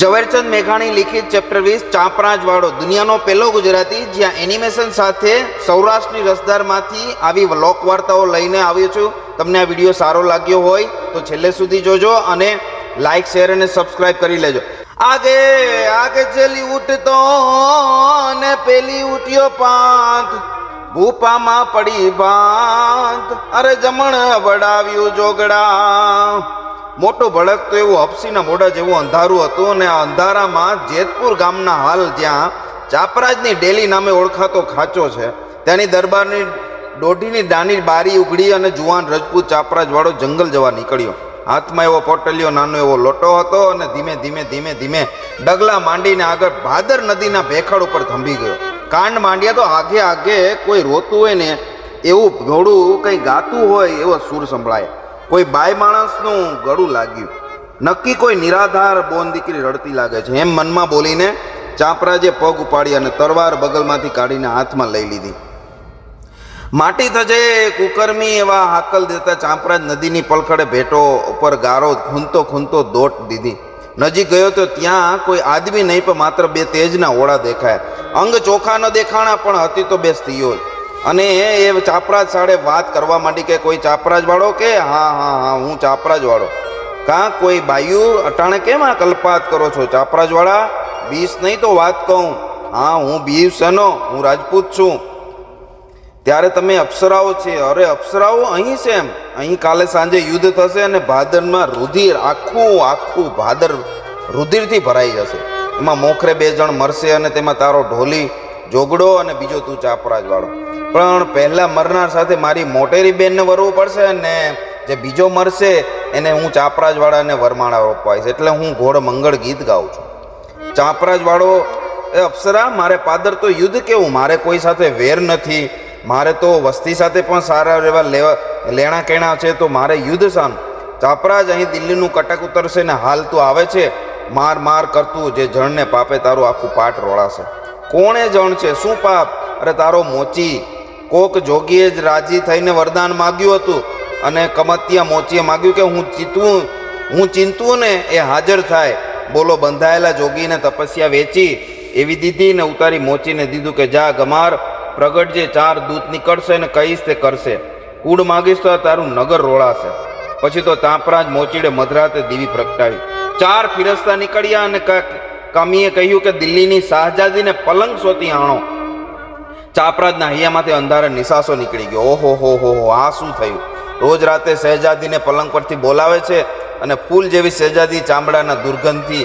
ઝવેરચંદ મેઘાણી લિખિત ચેપ્ટર વીસ, ચાંપરાજવાડો, દુનિયાનો પહેલો ગુજરાતી, જ્યાં એનિમેશન સાથે સૌરાષ્ટ્રની રસદારમાંથી આવી લોક વાર્તાઓ લઈને આવ્યો છું. તમને આ વીડિયો સારો લાગ્યો હોય તો છેલ્લે સુધી જોજો અને લાઈક શેર અને સબસ્ક્રાઇબ કરી લેજો. આગે આગે ચલી ઉઠતો ને પેલી ઉઠ્યો પાંત ભૂપામાં પડી ભાંત. અરે જમણ વડાવ્યું જોગડા. મોટું ભડકતો એવું હપસીના મોઢા જેવું અંધારું હતું અને આ અંધારામાં જેતપુર ગામના હાલ જ્યાં ચાપરાજની ડેલી નામે ઓળખાતો ખાંચો છે ત્યાંની દરબારની દોઢીની દાની બારી ઉઘડી અને જુવાન રજપૂત ચાપરાજવાળો જંગલ જવા નીકળ્યો. હાથમાં એવો પોટલિયો, નાનો એવો લોટો હતો અને ધીમે ધીમે ધીમે ધીમે ડગલા માંડીને આગળ ભાદર નદીના ભેખડ ઉપર થંભી ગયો. કાંડ માંડ્યા તો આગે આગે કોઈ રોતું હોય ને એવું ઘોડું કંઈ ગાતું હોય એવો સૂર સંભળાય. કોઈ બાય માણસનું ગળું લાગ્યું. નક્કી કોઈ નિરાધાર બોન દીકરી રડતી લાગે છે. એમ મનમાં બોલીને ચાપરાજે પગ ઉપાડી અને તરવાર બગલમાંથી કાઢીને હાથમાં લઈ લીધી. માટી થજે કુકર્મી એવા હાકલ દેતા ચાંપરાજ નદીની પલખડે ભેટો ઉપર ગારો ખૂંતો ખૂંતો દોટ દીધી. નજીક ગયો તો ત્યાં કોઈ આદમી નહીં પણ માત્ર બે તેજના ઓળા દેખાયા. અંગ ચોખા ન દેખાણા પણ હતી તો બે સ્ત્રીઓ. અને એ ચાપરાજ સાડે વાત કરવા માંડી કે કોઈ ચાપરાજ વાળો કે, હા હા હા, હું ચાપરાજ વાળો કાં કોઈ બાયુ, અટાણે કેમ આ કલ્પાત કરો છો? ચાપરાજ વાળા બીસ નહીં તો વાત કહું. હા, હું બીવ સનો હું રાજપૂત છું. ત્યારે તમે અપ્સરાઓ છે. અરે, અપ્સરાઓ અહીં છે એમ. અહીં કાલે સાંજે યુદ્ધ થશે અને ભાદરમાં રુધિર આખું આખું ભાદર રુધિરથી ભરાઈ જશે. એમાં મોખરે બે જણ મરશે અને તેમાં તારો ઢોલી જોગડો અને બીજો તું ચાપરાજ વાળો પણ પહેલા મરનાર સાથે મારી મોટેરી બેનને વરવું પડશે અને જે બીજો મરશે, એને હું ચાપરાજવાળાને વરમાળા રોપવાઈશ. એટલે હું ઘોડ મંગળ ગીત ગાઉં છું. ચાપરાજવાળો એ અપ્સરા, મારે પાદર તો યુદ્ધ કેવું? મારે કોઈ સાથે વેર નથી. મારે તો વસ્તી સાથે પણ સારા એવા લેવા, લેણા કેણા છે, તો મારે યુદ્ધ શાનું. ચાપરાજ અહીં દિલ્હીનું કટક ઉતરશે ને હાલ તું આવે છે? માર માર કરતું જે જણને પાપે તારું આખું પાટ રોળાશે. કોણે જણ છે? શું પાપ? અરે તારો મોચી. કોક જોગીએ જ રાજી થઈને વરદાન માગ્યું હતું. અને કમતિયા મોચીએ માગ્યું કે હું ચીતવું, હું ચિંતવું ને એ હાજર થાય. બોલો, બંધાયેલા જોગીને તપસ્યા વેચી. એવી દીધી ને ઉતારી મોચીને દીધું કે, જા, ગમાર. પ્રગટ જે ચાર દૂત નીકળશે ને કહીશ તે કરશે. કૂડ માગીશ તો તારું નગર રોળાશે. પછી તો તાંપરાજ મોચીડે મધરાતે દીવી પ્રગટાવી. ચાર ફિરસ્તા નીકળ્યા અને ક- કમીએ કહ્યું કે દિલ્હીની શાહજાદીને પલંગ સોતી આણો. ચાપરાજના હૈયામાંથી અંધારે નિશાસો નીકળી ગયો. ઓહો, હો હો હો, આ શું થયું? રોજ રાતે શહેજાદીને પલંગ પરથી બોલાવે છે અને ફૂલ જેવી શહેજાદી ચામડાના દુર્ગંધથી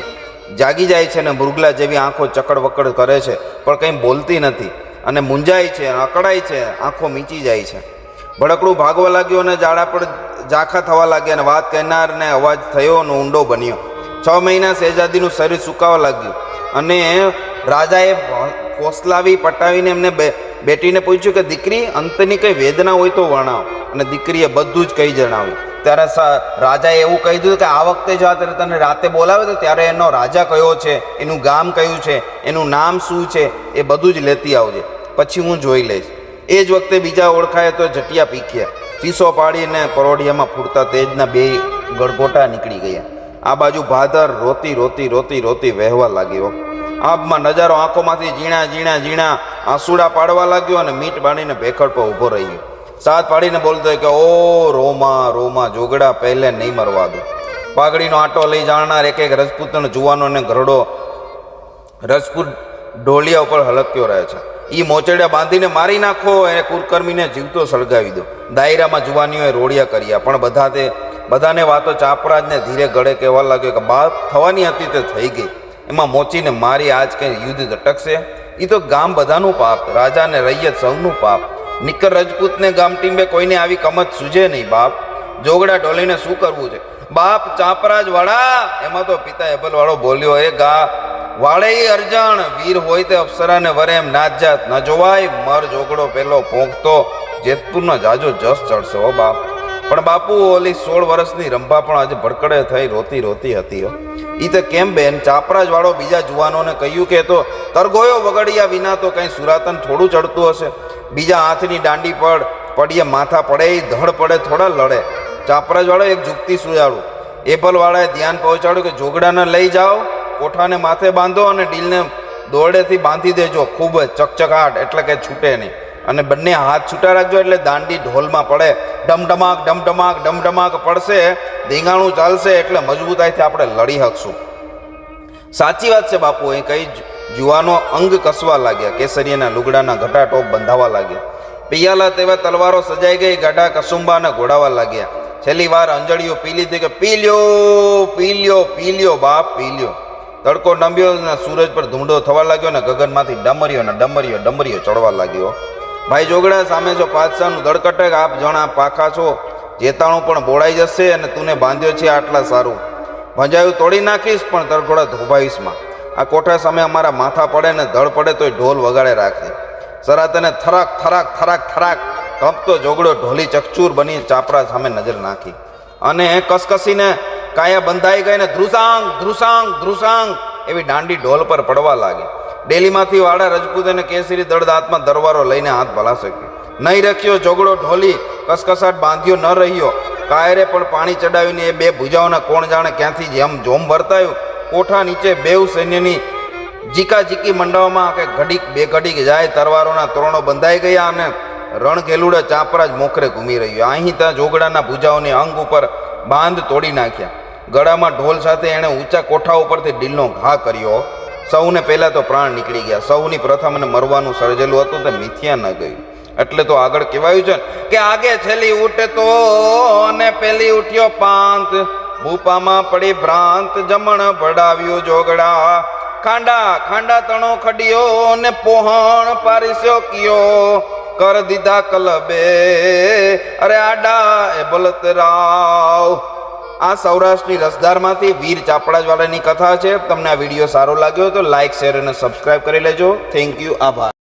જાગી જાય છે અને મૃગલા જેવી આંખો ચકડ વકડ કરે છે, પણ કંઈ બોલતી નથી અને મૂંઝાય છે અકળાય છે, આંખો મીચી જાય છે. ભડકડું ભાગવા લાગ્યું અને જાડા પર ઝાંખા થવા લાગ્યા અને વાત કહેનારને અવાજ થયો અને ઊંડો બન્યો. છ મહિના શહેજાદીનું શરીર સુકાવા લાગ્યું. અને રાજાએ ફોસલાવી, પટાવીને એમને બેટીને પૂછ્યું કે, દીકરી, અંતની કંઈ વેદના હોય તો વર્ણાવ. અને દીકરીએ બધું જ કહી જણાવ્યું. ત્યારે રાજાએ એવું કહી દીધું કે, આ વખતે જો આ તને રાતે બોલાવે તો ત્યારે એનો રાજા કયો છે, એનું ગામ કયું છે, એનું નામ શું છે, એ બધું જ લેતી આવજે. પછી હું જોઈ લઈશ. એ જ વખતે બીજા ઓળખાય તો જટિયા પીખ્યા. ચીસો પાડીને પરોઢિયામાં ફૂટતા તેજના બે ગળગોટા નીકળી ગયા. આ બાજુ ભાદર રોતી રોતી રોતી રોતી વહેવા લાગ્યો. આબમાં નજારો આંખોમાંથી ઝીણા ઝીણા ઝીણા આંસુડા પાડવા લાગ્યો અને મીટ બાંધીને ભેખડ પર ઊભો રહ્યો. સાત પાડીને બોલતો કે, ઓ રોમા રોમા, જોગડા, પહેલે નહીં મરવા દો. પાઘડીનો આટો લઈ જાણનાર એક એક રજપૂતનો જુવાનોને ઘરડો રજપૂત ઢોલિયા ઉપર હલક્યો રહે છે. એ મોચડિયા બાંધીને મારી નાખો, એને કુરકર્મીને જીવતો સળગાવી દો. દાયરામાં જુવાનીઓએ રોડિયા કર્યા, પણ બધા તે બધાને વાતો ચાપરાજને ધીરે ગળે કહેવા લાગ્યો કે, બાપ, થવાની હતી તે થઈ ગઈ. એમાં મોચીને મારી આજ કંઈ યુદ્ધ અટકશે એ તો ગામ બધાનું પાપ, રાજાને રૈયત સૌનું પાપ. નિકર રજપૂતને ગામ ટીમે કોઈને આવી કમત સૂજે નહીં, બાપ. જોગડા ઢોલીને શું કરવું છે? બાપ, ચાપરાજ વાળા! એમાં તો પિતા એબલ વાળો બોલ્યો, એ ગા, વાળે અરજણ. વીર હોય તે અપ્સરાને વરે એમ નાચ જાત. ન જોવાય, મર જોગડો પેલો ભોંગતો. જેતપુરનો જાજો જસ ચડશે, હો બાપ. પણ બાપુ, ઓલી સોળ વર્ષની રંભા પણ આજે ભડકડે થઈ, રોતી રોતી હતી એ તો કેમ બેન? ચાપરાજ વાળો બીજા જુવાનોને કહ્યું કે, તો તરગોયો વગડ્યા વિના તો કંઈ સુરાતન થોડું ચડતું હશે. બીજા હાથની દાંડી પડ, પડીએ માથા પડે ધડ પડે, થોડા લડે. ચાપરાજ વાળો એક જુગતી સુજાડું એપલ વાળાએ ધ્યાન પહોંચાડ્યું કે, જોગડાને લઈ જાઓ, કોઠાને માથે બાંધો અને ડીલને દોરડેથી બાંધી દેજો. ખૂબ જ ચકચકાટ, એટલે કે છૂટે નહીં. અને બંને હાથ છૂટા રાખજો એટલે દાંડી ઢોલમાં પડે. ડમડમાક ડમડમાક ડમડમાક પડશે. ધીંગાણું ચાલશે એટલે મજબૂતાઈથી આપણે લડી શકશું. સાચી વાત છે બાપુ એ કઈ યુવાનો અંગ કસવા લાગ્યા. કેસરીના લુગડાના ઘટા ટોપ બંધાવા લાગ્યા. પિયાલા તેવા તલવારો સજાઈ ગઈ, ગાઢા કસુંબાને ઘોડાવા લાગ્યા. છેલ્લી વાર અંજળીઓ પી લીધી કે પી લ્યો પી લ્યો પી લ્યો બાપ પી લ્યો તડકો નંબ્યો ને સૂરજ પર ધૂંડો થવા લાગ્યો ને ગગનમાંથી ડમરીઓ ને ડમરીઓ ડમરીઓ ચડવા લાગ્યો. ભાઈ જોગડા, સામે જો પાદશાહનું દળકટક આપ જણા પાખા છો. જેતાણું પણ બોળાઈ જશે અને તુને બાંધ્યો છે આટલા સારું. ભંજાયું તોડી નાખીશ, પણ તરઘોડા ધોભાઈશમાં આ કોઠા સામે અમારા માથા પડે ને ધડ પડે તોય ઢોલ વગાડે રાખે સરા તને થરાક થરાક થરાક થરાક કંપતો જોગડો ઢોલી ચકચૂર બની ચાપરા સામે નજર નાખી. અને કસકસીને કાયા બંધાઈ ગઈ ને ધ્રુસાંગ ધ્રુસાંગ ધ્રુસાંગ એવી દાંડી ઢોલ પર પડવા લાગી. ડેલીમાંથી વાળા રજપૂત અને કેસરી દળદાતમાં દરવારો લઈને હાથ ભલા શક્યો નહીં રખ્યો જોગડો ઢોલી, કસકસાટ બાંધ્યો ન રહ્યો. કાયરે પણ પાણી ચડાવીને એ બે ભુજાઓના કોણ જાણે ક્યાંથી જેમ જોમ વર્તાયું? કોઠા નીચે બેઉ સૈન્યની જીકા જીકી મંડાવવામાં કે ઘડીક બે ઘડીક જાય, તરવારોના તોરણો બંધાઈ ગયા અને રણઘેલુડા જ મોખરે ઘૂમી રહ્યો. અહીં ત્યાં જોગડાના ભુજાઓને અંગ ઉપર બાંધ તોડી નાખ્યા. ગળામાં ઢોલ સાથે એણે ઊંચા કોઠા ઉપરથી ડીલનો ઘા કર્યો. સૌને પહેલા તો પ્રાણ નીકળી ગયા. સૌની પ્રથમ અને મરવાનું સર્જેલું હતું તે મિથ્યા ન ગયું. એટલે તો આગળ કહેવાયું છે કે આગે છેલ્લી ઉઠતો અને પેલી ઉઠ્યો પાંત. ભૂપામાં પડી ભ્રાંત જમણ ભડાવ્યું જોગડા. ખાંડા ખાંડા તણો ખડીયો ને પોહણ પારિસ્યો કિયો. કર દીધા કલબે. અરે આડા એ બલતરાવ. આ સૌરાષ્ટ્રની રસદારમાંથી વીર ચાપડાજવાળાની કથા છે. તમને આ વીડિયો સારો લાગ્યો તો લાઇક શેર અને સબસ્ક્રાઈબ કરી લેજો. થેન્ક યુ આભાર.